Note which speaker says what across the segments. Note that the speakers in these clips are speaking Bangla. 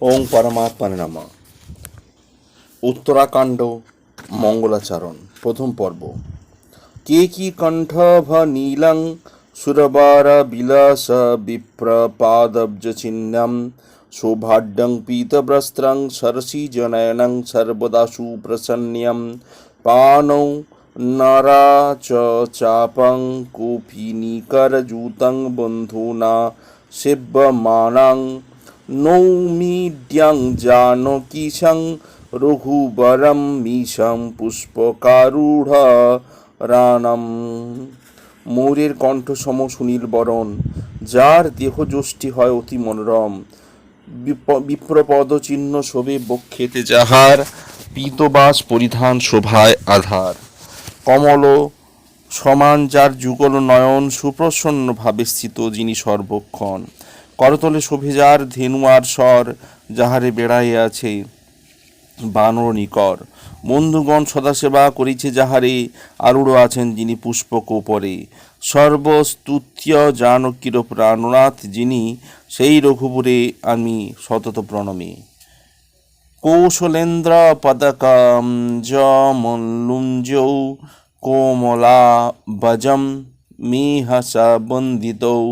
Speaker 1: ওং পরমাত্মানে নামা। উত্তরাকাণ্ড মঙ্গলাচরণ, প্রথম পর্ব। কে কি কণ্ঠভ নীলং, সুরবার বিলাস বিপ্রপাদব্জ চিহ্নম সৌভাড্যং পীতব্রস্ত্রং সরসীজনয়নং সর্বদা সুপ্রসন্ন্যম, পানৌ নরা চাপং কূপিনিকরজূतं বন্ধুনা সেব্যমানাং নৌমিড্যং জানকীশং রঘুবরম মিশম পুষ্পকারূঢ় রানম মৌরের কণ্ঠসম সুনীল বরণ, যার দেহযষ্টি হয় অতি মনোরম। বিপ- বিপ্রপদ চিহ্ন শোভে বক্ষেতে যাহার, পীতবাস পরিধান শোভায় আধার। কমল সমান যার যুগল নয়ন সুপ্রসন্ন ভাবে স্থিত যিনি সর্বক্ষণ। করতলে শোভে যার ধেনুয়ার স্বর যাহারে বেড়াইয়া আছে বানর নিকর। বন্ধুগণ সদাসেবা করিছে যাহারে, আরূঢ় আছেন যিনি পুষ্পক পরে সর্বস্তুত্য জানকীর প্রাণনাথ যিনি, সেই রঘুপুরে আমি সতত প্রণমে। কৌশলেন্দ্র পদকম জমল্লুঞ্জৌ কোমলা বজম মেহস বন্দিতৌ।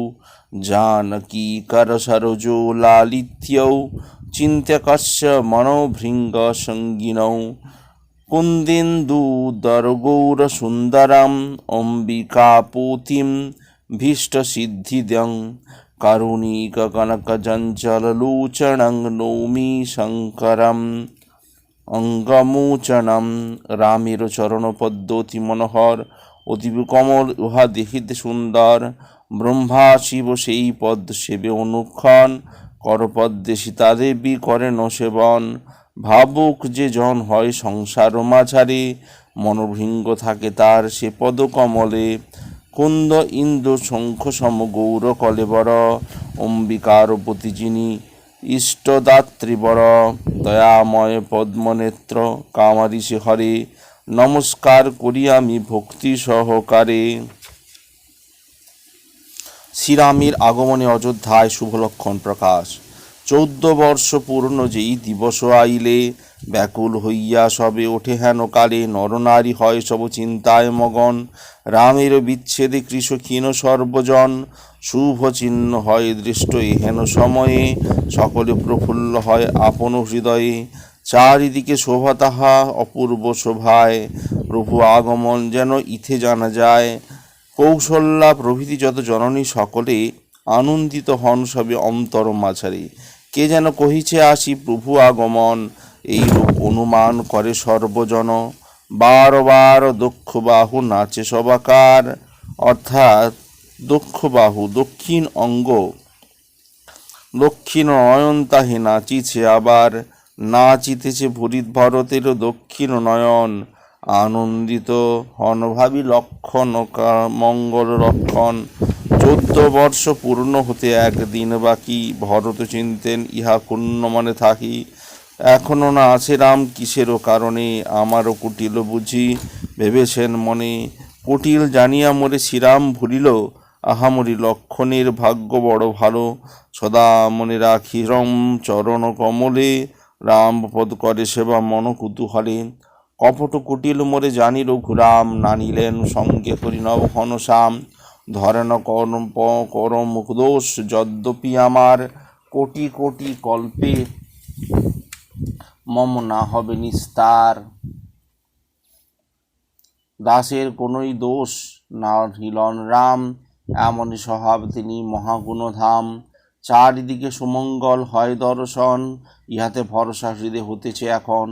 Speaker 1: লালিত্যৌ চিন্ত্যকস্য মনোভৃঙ্গ সঙ্গিনৌ কুন্দেন্দুদরগৌরসুন্দরম অম্বিকাপতিম ভীষ্টসিদ্ধিদং কারুণিককনকজঞ্চললোচনং নৌমি শঙ্করম অঙ্গমোচনম রামের চরণপদ্ম অতি মনোহর অতীব কমল উহা দেখিতে সুন্দর ব্রহ্মা শিব সেই পদ্ম সেবে অনুক্ষণ করপদ্মে সীতাদেবী করেন সেবন ভাবুক যে জন হয় সংসার মাঝারে, মনোভৃঙ্গ থাকে তার সে পদ কমলে। কুন্দ ইন্দ্র শঙ্খ সম গৌর কলেবর অম্বিকার পতি যিনি ইষ্টদাত্রী বর। দয়াময় পদ্মনেত্র কামারিষে হরে, নমস্কার করি আমি ভক্তি সহকারে। শ্রীরামের আগমনে অযোধ্যায় শুভলক্ষণ প্রকাশ। চৌদ্দ বর্ষ পূর্ণ যেই দিবস আইলে, ব্যাকুল হইয়া সবে ওঠে হেন কালে, নরনারী হয় সব চিন্তায় মগন। রামের বিচ্ছেদে কৃষক্ষীণ সর্বজন, শুভ চিহ্ন হয় দৃষ্ট এহেন সময়ে, সকলে প্রফুল্ল হয় আপন হৃদয়ে। চারিদিকে শোভা তাহা অপূর্ব শোভায়, প্রভু আগমন যেন ইথে জানা যায়। কৌশল্যা প্রভৃতি যত জননী সকলে আনন্দিত হন সবে অন্তর মাঝারে। কে যেন কহিছে আসি, প্রভু আগমন। এইরূপ অনুমান করে সর্বজন। বার বার দক্ষ বাহু নাচে সবাকার। অর্থাৎ দক্ষ বাহু দক্ষিণ অঙ্গ। দক্ষিণ নয়ন তাহে নাচিছে আবার। নাচিতেছে ভরিত ভরতেরও দক্ষিণ নয়ন। আনন্দিত হন, ভাবি লক্ষণ মঙ্গল রক্ষণ। চোদ্দ বর্ষ পূর্ণ হতে একদিন বাকি, ভরত চিনতেন, ইহা ক্ষুণ্ণ মনে থাকি। এখনও না আছে রাম কিসেরও কারণে, আমারও কুটিল বুঝি, ভেবেছেন মনে। কুটিল জানিয়া মরে শ্রীরাম ভুলিল আহামরি লক্ষণের ভাগ্য বড় ভালো। সদা মনে রাখি, রম চরণ কমলে, রাম পদ করে সেবা মন কুতূহলে। কপট কুটিল মোরে জানি রঘুরাম নানিলেন সঙ্গে করি নব ঘনশ্যাম ধরেন করম কর মুখদোষ যদ্যপি আমার, কোটি কোটি কল্পে মম না হবে নিস্তার। দাসের কোনোই দোষ না হিলন রাম, এমনই স্বভাব তিনি মহাগুণধাম। চারিদিকে সুমঙ্গল হয় দর্শন, ইহাতে ভরসা হৃদে হতেছে এখন।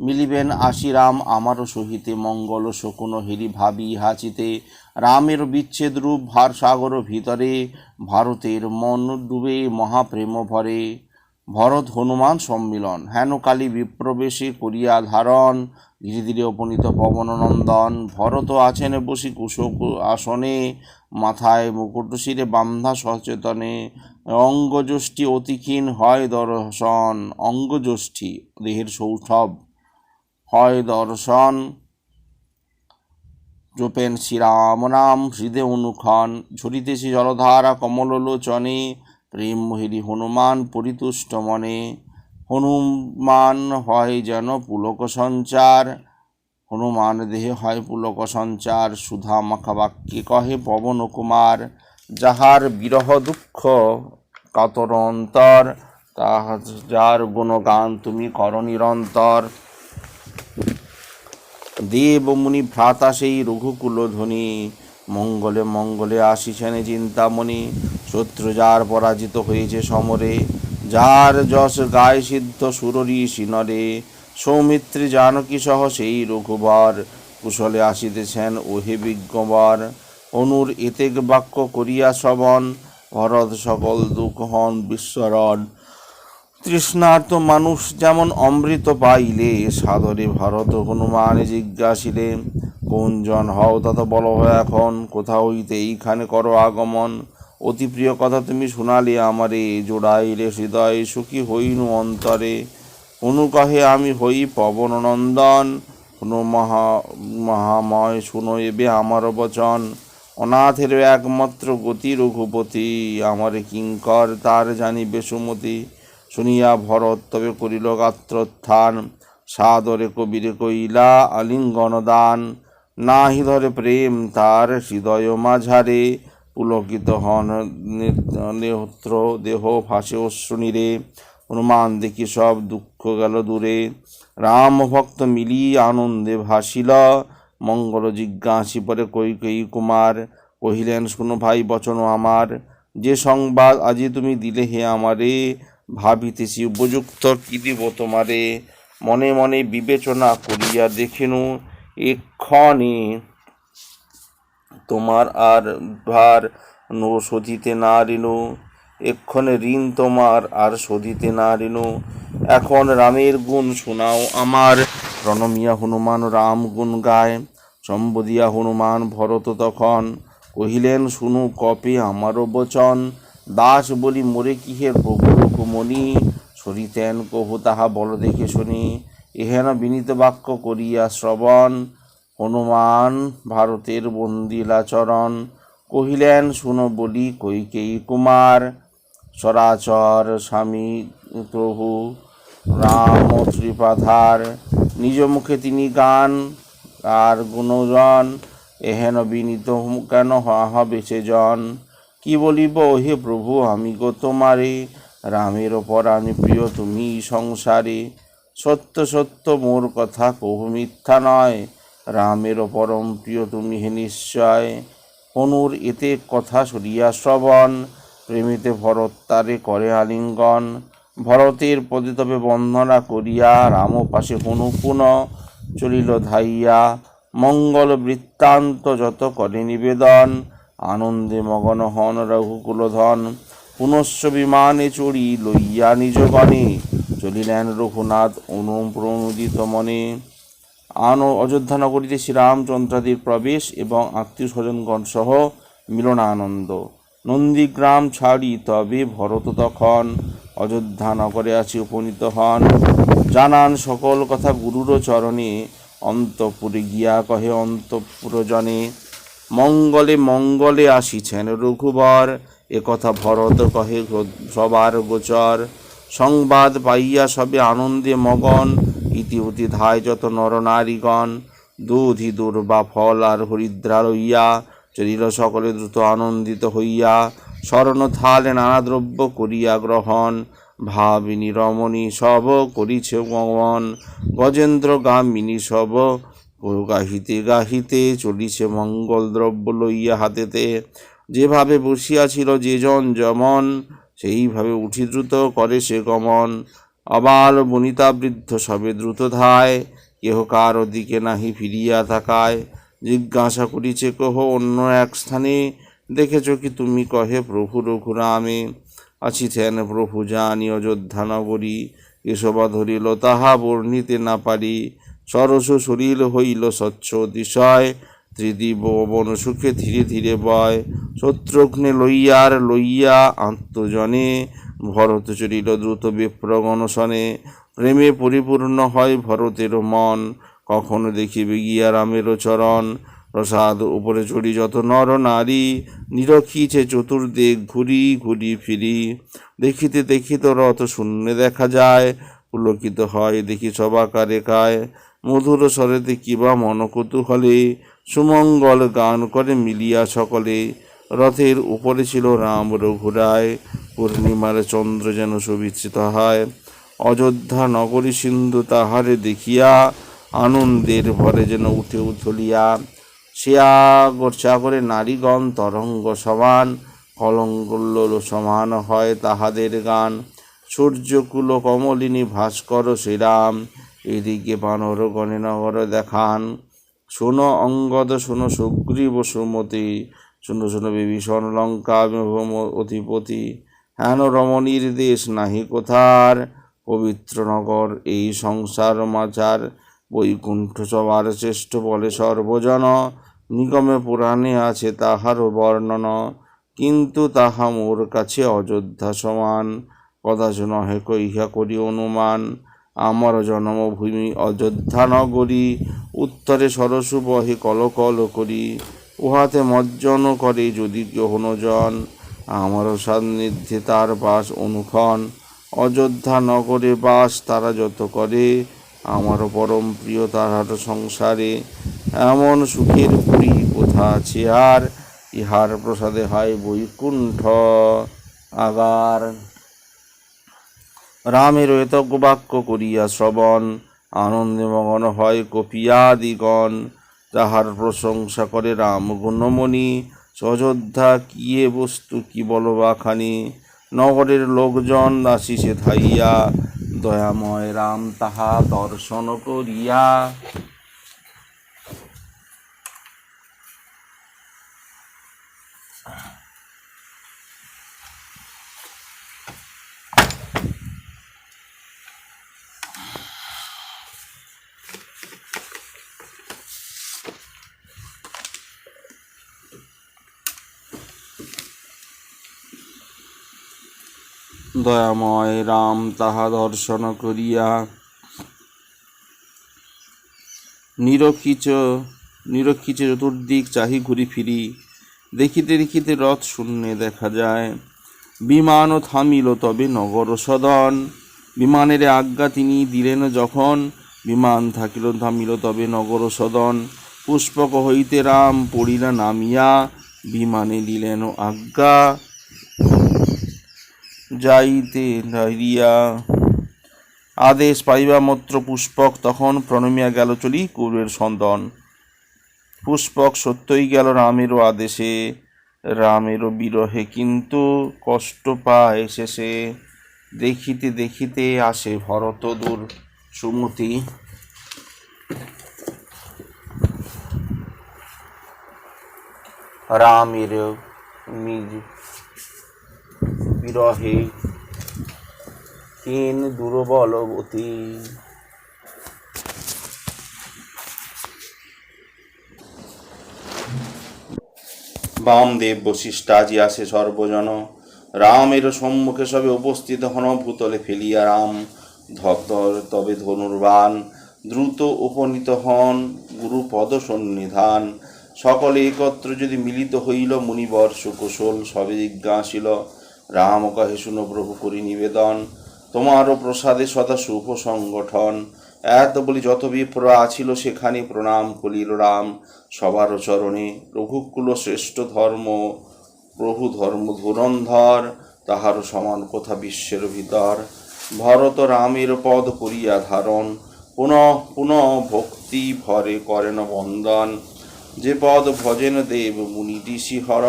Speaker 1: মিলিবেন আশিরাম আমারও সহিতে, মঙ্গল শকুন হেরি ভাবি হাচিতে রামের বিচ্ছেদ রূপ ভার সাগর ভিতরে, ভারতের মন ডুবে মহাপ্রেম ভরে। ভরত হনুমান সম্মিলন, হেন কালী বিপ্রবেশে করিয়া ধারণ। ধীরে ধীরে উপনীত পবননন্দন ভরত আছেন বসি কুশক আসনে। মাথায় মুকুট শিরে বান্ধা সচেতনে। অঙ্গযষ্টি অতিক্ষীণ হয় দর্শন অঙ্গযষ্টি দেহের সৌষ্ঠব হয় দর্শন। জোপেন শ্রীরাম নাম হৃদে অনুক্ষণ ঝরিতেছে জলধারা কমললোচনে প্রেম মোহিনী হনুমান পরিতুষ্ট মনে। হনুমান হয় যেন পুলক সঞ্চার, হনুমান দেহে হয় পুলক সঞ্চার, সুধা মাখা বাক্যে কহে পবন কুমার, যাহার বিরহ দুঃখ কাতর অন্তর তাহার যার গুণগান তুমি কর নিরন্তর। দেব মুনি ভ্রাতা সেই রঘুকুল ধ্বনি মঙ্গলে মঙ্গলে আসিছেন চিন্তামণি। শত্রু যার পরাজিত হয়েছে সমরে, যার যশ গায় সিদ্ধ সুররি সিনরে সৌমিত্রী জানকী সহ সেই রঘুবর কুশলে আসিতেছেন ওহে বিজ্ঞবর। অনুর এতেক বাক্য করিয়া শ্রবণ, ভরত সকল দুঃখ হন বিশ্বরণ তৃষ্ণার্ত মানুষ যেমন অমৃত পাইলে, সাদরে ভারত হনুমান জিজ্ঞাসিলে, কোন জন হও তত বল এখন কোথা হইতে এইখানে করো আগমন। অতি প্রিয় কথা তুমি শোনালে আমারে, জোড়াইলে হৃদয় সুখী হইনু অন্তরে। হনু কহে আমি হই পবন নন্দন হনু মহা, মহাময়, শুনো এবে আমার বচন। অনাথের একমাত্র গতি রঘুপতি, আমারে কিঙ্কর তার জানিবে সুমতি। শুনিয়া ভরত তবে করিল গাত্রোত্থান। সাদরে কবিরে কইলা আলিঙ্গন দান নাহি ধরে প্রেম তার হৃদয় মাঝারে। পুলকিত হন নেহত্র দেহ ভাসে অশ্রুনীরে। হনুমান দেখি সব দুঃখ গেল দূরে। রাম ভক্ত মিলি আনন্দে ভাসিল। মঙ্গল জিজ্ঞাসি পরে কৈকেয়ী কুমার। কহিলেন, শুনো ভাই, বচন আমার। যে সংবাদ আজি তুমি দিলে হে আমারে ভাবিতেছি, উপযুক্ত কি দিব তোমারে? মনে মনে বিবেচনা করিয়া দেখিনু, এক্ষণে তোমার আর ভার নো শোধিতে না ঋণু এক্ষণে ঋণ তোমার আর শোধিতে না ঋণু এখন রামের গুণ শোনাও আমার, রণমিয়া হনুমান রাম গুণ গায়। সম্বদিয়া হনুমান ভরত তখন কহিলেন, শুনু কপে আমারও বচন। দাস বলি মোরে কিহে প্রভু? রঘুমণি সরিতেন কহু তাহা বল দেখে শুনি। এহেন বিনীত বাক্য করিয়া শ্রবণ, হনুমান ভারতের বন্দিলাচরণ কহিলেন, শুনো বলি কৈকেয়ী কুমার? সরাচর স্বামী প্রভু, রাম ত্রিপাধার, নিজ মুখে তিনি গান, আর গুণজন। এহেন বিনীত কেন হবে সে জন? কি বলিব? হে প্রভু, আমি গো তোমারে রামের পরাণে প্রিয়, তুমি সংসারে। সত্য সত্য, মোর কথা কহু মিথ্যা নয়। রামের পরম প্রিয়, তুমি হে নিশ্চয়। অনুর এতে কথা সরিয়া শ্রবণ, প্রেমিতে ভরত তারে করে আলিঙ্গন। ভরতের পদে তবে বন্দনা করিয়া রাম পাশে হনু পুন। চলিল ধাইয়া, মঙ্গল বৃত্তান্ত যত করে নিবেদন। আনন্দে মগন হন রঘুকুলধন। পুনশ্চ বিমানে চড়ি লইয়া নিজ গণে চলিলেন রঘুনাথ অনুম অনুপ্রণোদিত মনে। আন অযোধ্যা নগরীতে শ্রীরামচন্দ্রাদির প্রবেশ এবং আত্মীয় স্বজনগণ সহ মিলনানন্দ। নন্দীগ্রাম ছাড়ি তবে ভরত তখন অযোধ্যা নগরে আসি উপনীত হন। জানান সকল কথা গুরুর চরণে। অন্তপুরে গিয়া কহে অন্তপুরজনে, মঙ্গলে মঙ্গলে আসিছেন রঘুবর। একথা ভরত কহে, সবার গোচর। সংবাদ পাইয়া সবে আনন্দে মগন ইতিউতি ধায় যত নরনারীগণ দুধি দুর্বা ফল আর হরিদ্রা লইয়া, চলিল সকলে দ্রুত আনন্দিত হইয়া স্মরণ থালে নানা দ্রব্য করিয়া গ্রহণ। ভাবিনী রমণী সব করিছে গমন গজেন্দ্র গামিনী সব গাহিতে গাহিতে চলিছে মঙ্গল দ্রব্য লইয়া হাতেতে। যেভাবে বসিয়াছিল যে জন যেমন, সেইভাবে উঠি দ্রুত করে সে গমন। অবাল বনিতা বৃদ্ধ সবে দ্রুত ধায়, কেহ কারও দিকে নাহি ফিরিয়া থাকায় জিজ্ঞাসা করিছে, কহ, অন্য এক স্থানে দেখেছ কি তুমি? কহে, প্রভু রঘুরামে আছিছেন প্রভু জানি অযোধ্যা নগরী। এসবা ধরিল, তাহা বর্ণিতে না পারি। সরস শরীর হইল স্বচ্ছ অতিশয়, ত্রিদিব বন সুখে ধীরে ধীরে বয়। শত্রুঘ্নে লইয়ার লইয়া আত্মজনে, ভরত চরিল দ্রুত বিপ্রগণসনে। প্রেমে পরিপূর্ণ হয় ভরতের মন, কখনো দেখিবে গিয়া রামের চরণ। প্রসাদ উপরে চড়ি যত নর নারী, নিরখিছে চতুর্দিক ঘুরি ঘুরি ফিরি। দেখিতে দেখিতে রথ শূন্যে দেখা যায়, পুলকিত হয় দেখি সবাকারে কায়। মধুর স্বরেতে কিবা মন কৌতূহলে সুমঙ্গল গান করে মিলিয়া সকলে। রথের উপরে ছিল রাম রঘুরায় পূর্ণিমার চন্দ্র যেন সুবিচ্ছিত হয়। অযোধ্যা নগরী সিন্ধু তাহারে দেখিয়া আনন্দের ভরে যেন উঠে উথলিয়া। শিয়াগর সাগরে নারীগণ তরঙ্গ সমান কলঙ্গল্লোল সমান হয় তাহাদের গান। সূর্যকুল কমলিনী ভাস্কর শ্রীরাম, এদিকে বানর গণে নগর দেখান। শোনো অঙ্গদ, শোনো সুগ্রীব সুমতি শোনো শোনো বিভীষণ লঙ্কা অধিপতি, হেন রমণীর দেশ নাহি কোথার? পবিত্র নগর, এই সংসার মাচার বৈকুণ্ঠ সবার শ্রেষ্ঠ বলে সর্বজন। নিগমে পুরাণে আছে তাহারও বর্ণন, কিন্তু তাহা মোর কাছে অযোধ্যা সমান। কদাচ নহে কইহা করি অনুমান, আমার জন্মভূমি অযোধ্যা নগরী। উত্তরে সরসু বহে কলকল করি। উহাতে মজ্জন করে যদি গ্রহণজন আমারও সান্নিধ্যে তার বাস অনুক্ষণ। অযোধ্যা নগরে বাস তারা যত করে আমারও পরম প্রিয় তাহার সংসারে। এমন সুখের পুরী কোথা আছে আর? ইহার প্রসাদে হয় বৈকুণ্ঠ আগার। রামের এতজ্ঞ বাক্য করিয়া শ্রবণ, আনন্দে মগন হয় কপিয়াদিগণ। তাহার প্রশংসা করে রাম গুণমণি অযোধ্যা কিয়ে বস্তু, কি বলবা খানি নগরের লোকজন আসিছে থাইয়া দয়াময় রাম তাহা দর্শন করিয়া। দয়াময় রাম তাহা দর্শন করিয়া নিরক্ষিচ নিরক্ষিচ চতুর্দিক চাহি ঘুরি ফিরি। দেখিতে দেখিতে রথ শূন্যে দেখা যায়। বিমানও থামিল তবে নগর সদন। বিমানের আজ্ঞা তিনি দিলেন যখন। বিমান থাকিল থামিল তবে নগর সদন। পুষ্পক হইতে রাম পড়িলা নামিয়া বিমানে দিলেন আজ্ঞা। যাইতে নাইরিয়া আদেশ পাইবা মাত্র পুষ্পক, তখন প্রণমিয়া গেল চলি কুরের সন্দন পুষ্পক সত্যই গেল রামেরও আদেশে, রামেরও বিরহে, কিন্তু কষ্ট পায় শেষে। দেখিতে দেখিতে আসে ভরত দূর সুমতি। রামের মিজ বিরহে তিন দুর্বলবতী বামদেব বশিষ্ঠ, আজি আসে সর্বজন। রামের সম্মুখে সবে উপস্থিত হন ভূতলে ফেলিয়া রাম। ধর তবে ধনুর্বাণ, দ্রুত উপনীত হন গুরুপদ সন্নিধান। সকলে একত্র যদি মিলিত হইল মুনিবর সুকুশল সবে জিজ্ঞাসিল রাম কহে শুনো প্রভু করি নিবেদন, তোমারও প্রসাদে সদা শুভ সংগঠন। এত বলি যত বিপ্র আছিল সেখানে প্রণাম কলিল রাম। সবার চরণে রঘুকুল শ্রেষ্ঠ ধর্ম, প্রভু ধর্ম ধুরন্ধর তাহার সমান কথা বিশ্বের ভিতর। ভরত রামের পদ করিয়া ধারণ, পুনঃ পুনঃ ভক্তি ভরে করেন বন্দন। যে পদ ভজেন দেব মুনি ঋষি হর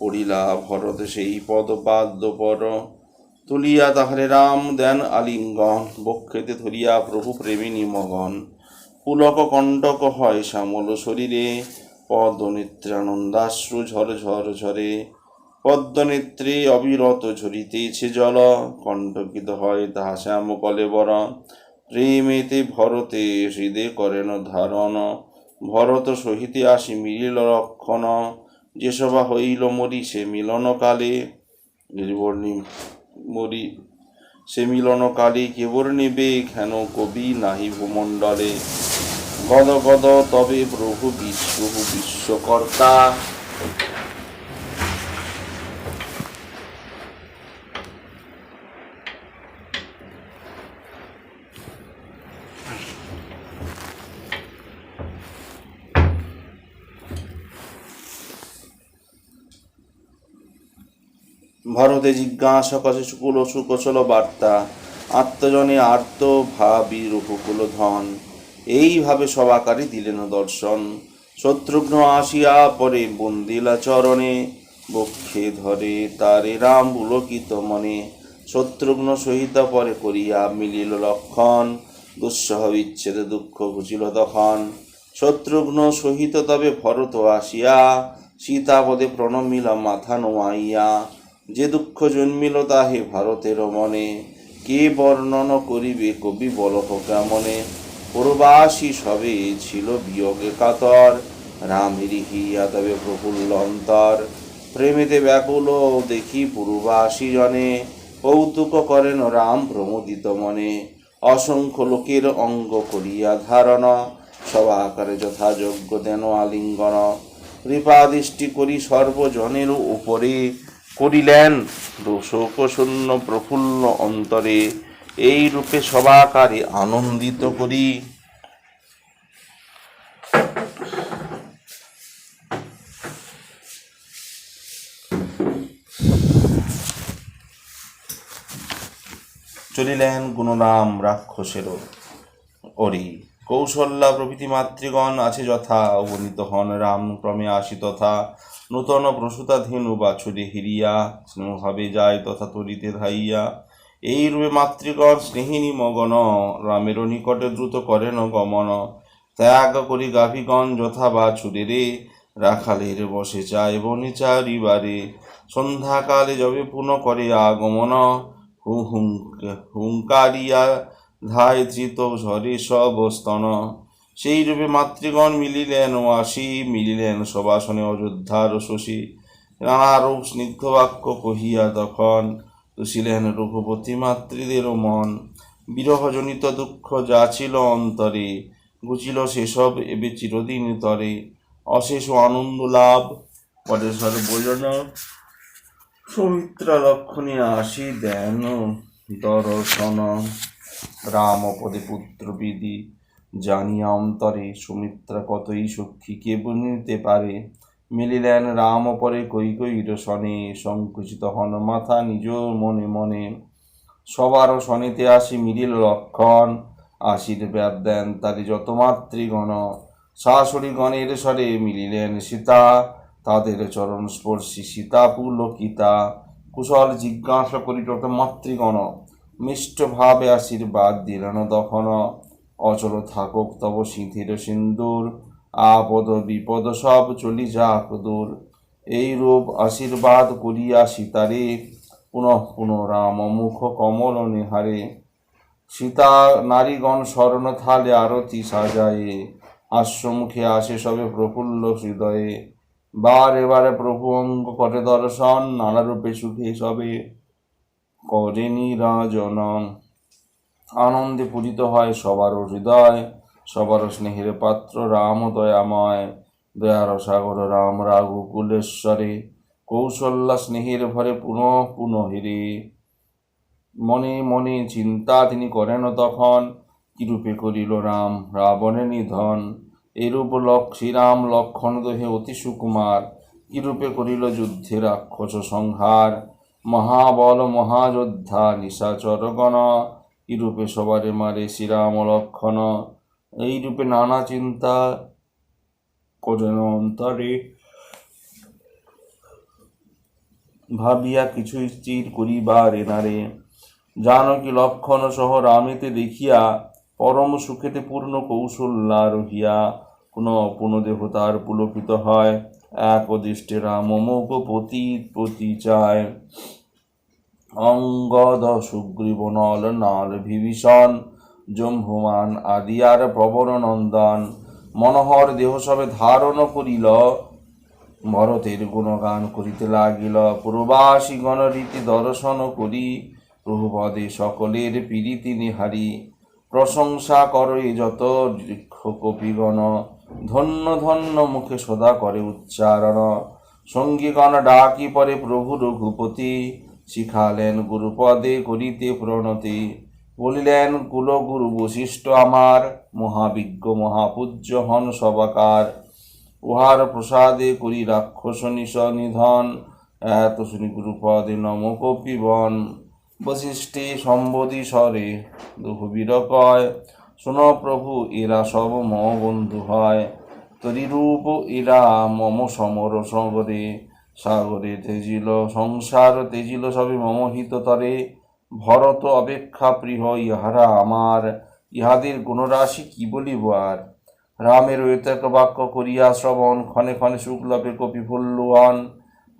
Speaker 1: পড়িলা, ভরত সেই পদ পাদ্য পর। তুলিয়া তাহারে রাম, দেন আলিঙ্গন। বক্ষেতে ধরিয়া প্রভু প্রেমিনী মগন। পুলক কণ্টক হয় শ্যামল শরীরে। পদ্মনেত্রানন্দাশ্রু ঝর ঝর ঝরে। পদ্মনেত্রে অবিরত ঝরিতেছে জল। কণ্টকিত হয় তাহা শ্যাম কলেবর প্রেমেতে ভরতে হৃদে করেন ধারণ। ভরত সহিতে আসি মিলিল রক্ষণ। যে সভা হইল মরি, সে মিলনকালে গিরিবর্ণী মরি। সে মিলনকালে কেবর নিবে ঘেন কবি নাহি ভূমণ্ডলে। গদ গদ তবে প্রভু বিশ্ব বিশ্বকর্তা। ভরতে জিজ্ঞাসা করে সুকুল সুকোচল বার্তা। আত্মজনে আর্ত ভাবি রূপকুল ধন। এইভাবে সবাকারে দিলেন দর্শন। শত্রুঘ্ন আসিয়া পরে বন্দিলা চরণে, বক্ষে ধরে তারে রাম পুলকিত মনে। শত্রুঘ্ন সহিত পরে করিয়া মিলিল লক্ষণ। দুঃসহ বিচ্ছেদ দুঃখ ঘুচিল তখন। শত্রুঘ্ন সহিত তবে ভরত আসিয়া, সীতাপদে প্রণমিল মাথা নোয়াইয়া। যে দুঃখ জন্মিল তাহে ভারতের মনে, কে বর্ণন করিবে কবি বলহ কেমনে? পূর্বাসী সবে ছিল বিয়োগে কাতর রামের হিয়া তবে প্রফুল্ল অন্তর। প্রেমেতে ব্যাকুল দেখি পূর্বাসী জনে, কৌতুক করেন রাম প্রমোদিত মনে। অসংখ্য লোকের অঙ্গ করিয়া ধারণ সবা আকারে যথাযোগ্য দেন আলিঙ্গন। কৃপাদৃষ্টি করি সর্বজনের উপরে করিলেন। শোকশূন্য প্রফুল্ল অন্তরে এই রূপে সবাকারে আনন্দিত করি। চলিলেন গুণরাম রাক্ষসেরও অরি কৌশল্যা প্রভৃতি মাতৃগণ আছে যথা, অবনীত হন রাম ক্রমে আসি তথা। নূতন প্রসূতা ধেনু বাছুরে হিরিয়া স্নেহভাবে যায় তথা তরিতে ধাইয়া। এই রূপে মাতৃগণ স্নেহিনী মগন রামের নিকটে দ্রুত করেন গমন। ত্যাগ করি গাভীগণ যথা বাছুরে রে রাখালের বসে চায় বনে চারিবারে। সন্ধ্যাকালে যবে পুনঃ করে আগমন হু হুঙ্কারিয়া ধায় ধৃত ঝরে সব স্তন সেই রূপে মাতৃগণ মিলিলেন ও আসি মিলিলেন সবাসনে অযোধ্যার শশী নানা রূপ স্নিগ্ধ বাক্য কহিয়া তখন তুষিলেন রঘুপতি মাতৃদের মন, বিরহজনিত দুঃখ যা ছিল অন্তরে, ঘুচিল সেসব এবে চিরদিন তরে। অশেষ আনন্দ লাভ, পরে সর্বজন সৌমিত্রা লক্ষণে আসি দেন, দর্শন রাম পদে পুত্র বিধি জানিয়া অন্তরে সুমিত্রা কতই সখী কে বনিতে পারে? মিলিলেন রাম পরে কই কই সনে সংকুচিত হন মাথা নিজ মনে মনে। সবার শনিতে আসি মিলিল লক্ষণ, আশীর্বাদ দেন তারি যত মাতৃগণ। শাশুড়ি গণের স্বরে মিলিলেন সীতা, তাদের চরণ স্পর্শী সীতা পুলকিতা। কুশল জিজ্ঞাসা করি যত মাতৃগণ মিষ্টভাবে আশীর্বাদ দিলেন তখন। অচল থাকুক তব সিঁথির সিন্দুর, আপদ বিপদ সব চলি যাক দূর। এই রূপ আশীর্বাদ করিয়া সীতারে, পুনঃ পুনঃ রাম মুখ কমল নিহারে। সীতা নারীগণ স্মরণ থালে আরতি সাজায়ে, হাস্যমুখে আসে সবে প্রফুল্ল হৃদয়ে। বারে বারে প্রভু অঙ্গ করে দর্শন, নানারূপে সুখে সবে করে নিরাজন আনন্দে পূজিত হয় সবার হৃদয়, সবার স্নেহের পাত্র রাম দয়াময়। দয়ার সাগর রাম রাঘু কুলেশ্বরে, কৌশল্যা স্নেহের ভরে পুনঃ পুনঃ হিরে মনে মনে চিন্তা তিনি করেন তখন, কিরূপে করিল রাম রাবণে নিধন? এরূপ শ্রীরাম লক্ষণ দহে অতি সুকুমার, কিরূপে করিল যুদ্ধে রাক্ষস সংহার? মহাবল মহাযোদ্ধা নিশাচরগণ কিরূপে সবারে মারে শ্রীরাম লক্ষণ এই রূপে নানা চিন্তা করেন অন্তরে। ভাবিয়া কিছুই স্থির করিবার এনারে জানকী লক্ষণ সহ রামেতে দেখিয়া পরম সুখেতে পূর্ণ কৌশল কৌশল্যা রহিয়া পুনঃ পুনঃ দেহ তার পুলকিত হয়। এক দৃষ্টে রাম মুখ পতি পতি চায়। অঙ্গদ সুগ্রীব নল নল বিভীষণ জম্ভুমান আদি আর প্রবর নন্দন মনোহর দেহ সবে ধারণ করিল, ভরতের গুণগান করিতে লাগিল পূর্বাসী গণরীতি দর্শন করি, প্রভুপদে সকলের পীড়িতি নিহারি, প্রশংসা করে যত বৃক্ষ কপিগণ ধন্য ধন্য মুখে সদা করে উচ্চারণ, সঙ্গীগণ ডাকি পরে প্রভু রঘুপতি শিখালেন গুরুপদে করিতে প্রণতি, বলিলেন, কুলগুরু বশিষ্ঠ আমার, মহাবিজ্ঞ মহাপূজ্য হন সবাকার। উহার প্রসাদে করি রাক্ষস নিশ নিধন, এত শুনি গুরুপদে নম কপিবন বশিষ্ঠে সম্বোধি স্বরে রঘুবীর কয় শুন প্রভু, এরা সব মম বন্ধু হয়। তরিরূপ এরা মম সমর সগরে সাগরে তেজিল, সংসার তেজিল সবে মম হিত তরে। ভরত অপেক্ষা প্রিয়, ইহারা আমার। ইহাদের গুণরাশি কি বলিব আর? রামের ঐতক বাক্য করিয়া শ্রবণ, ক্ষণে ক্ষণে শুক্লপে কপি ফুল্লুয়ান।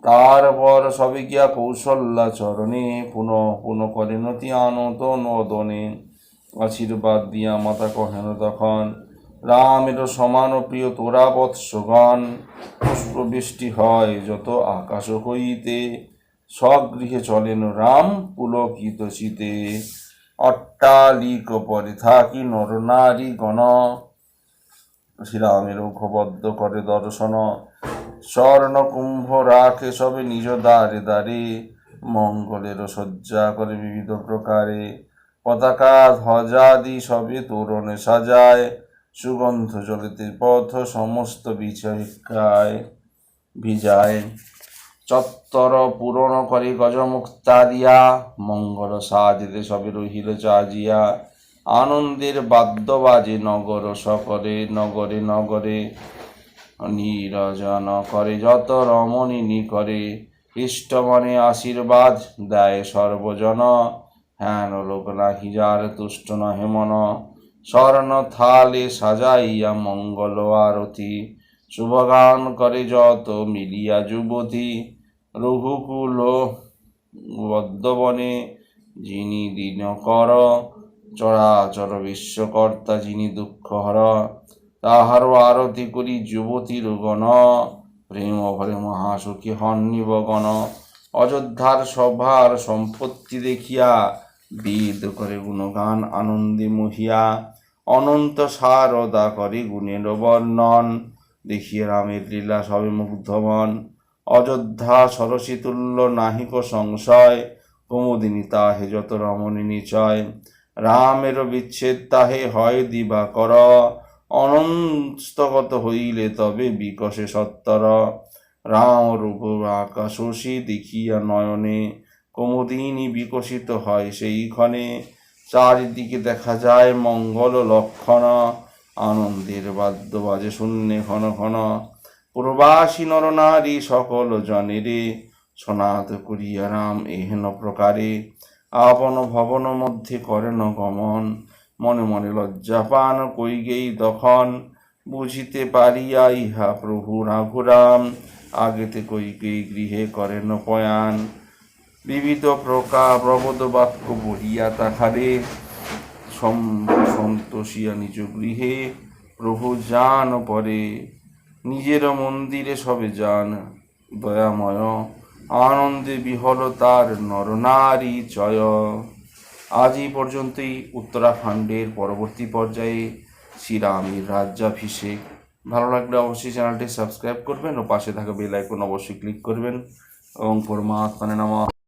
Speaker 1: তারপর সবে গিয়া কৌশল্যা চরণে পুনঃ পুনঃ করে নতি আনত নদনে আশীর্বাদ দিয়া মাতা কহেন তখন রামের সমান প্রিয় তোরা বৎসগণ পুষ্পবৃষ্টি হয় যত আকাশ হইতে, স্বগৃহে চলেন রাম পুলকিত শীতে অট্টালিক পরে থাকি নরনারী গণ, শ্রীরামের মুখবদ্ধ করে দর্শন। স্বর্ণ কুম্ভ রাখে সবে নিজ দ্বারে দ্বারে, মঙ্গলের শয্যা করে বিবিধ প্রকারে। পতাকা ধ্বজাদি সবে তোরণে সাজায় সুগন্ধ জলিতে পথ সমস্ত বিচরিকায় ভিজায় চত্বর পূরণ করে গজমুক্তা দিয়া, মঙ্গল সাজিতে সবে রহিল চাজিয়া। আনন্দের বাদ্য বাজে নগর সকরে নগরে নগরে নিরজন করে, যত রমণিনী করে ইষ্টমনে আশীর্বাদ দেয় সর্বজন। হেন লোক নাহি, যার তুষ্ট নহে মন। স্বর্ণ থালে সাজাইয়া মঙ্গল আরতি। শুভগান করে যত, মিলিয়া যুবতী। রঘুকুল বদ্ধবনে যিনি দিন কর চরাচর বিশ্বকর্তা যিনি দুঃখ হর তাহারও আরতি করি যুবতীর গণ প্রেম ভরে মহাসুখী হন নিবগণ। অযোধ্যার সভার সম্পত্তি দেখিয়া বেদ করে গুণগান আনন্দে মহিয়া, অনন্ত সারদা করে গুণের বর্ণন। দেখিয়ে রামের লীলা সবে মুগ্ধমন অযোধ্যা সরসী তুল্য নাহিক সংশয়, কুমুদিনী তাহে যত রমণী নিচয়। রামের বিচ্ছেদ তাহে হয় দিবা কর অনন্তগত হইলে তবে বিকশে সত্তর। রাম রূপ আকাশী দেখিয়া নয়নে কুমুদিনী বিকশিত হয়। সেইখানে চারিদিকে দেখা যায় মঙ্গল লক্ষণ, আনন্দের বাদ্য বাজে শূন্যে ঘন ঘন। প্রবাসী নরনারী সকল জনেরে সনাত করিয়া রাম এহেন প্রকারে আপন ভবন মধ্যে করেন গমন। মনে মনে লজ্জা পান কইগেই তখন, বুঝিতে পারিয়া ইহা প্রভু রাঘুরাম। আগেতে কইকেই গৃহে করেন পয়ান। বিবিধ প্রকার প্রবোধ বাক্য বলিয়া তাহারে সন্তোষিয়া নিজ গৃহে। প্রভু যান পরে, নিজের মন্দিরে সবে যান। দয়াময়, আনন্দে বিহল তার নরনারী চয়। আজ এই পর্যন্তই উত্তরাখণ্ডের পরবর্তী পর্যায়ে শ্রীরামের রাজ্যাভিষেক। ভালো লাগলে অবশ্যই চ্যানেলটি সাবস্ক্রাইব করবেন ও পাশে থাকা বেল আইকন অবশ্যই ক্লিক করবেন। এবং পরমাত্মানে নামা।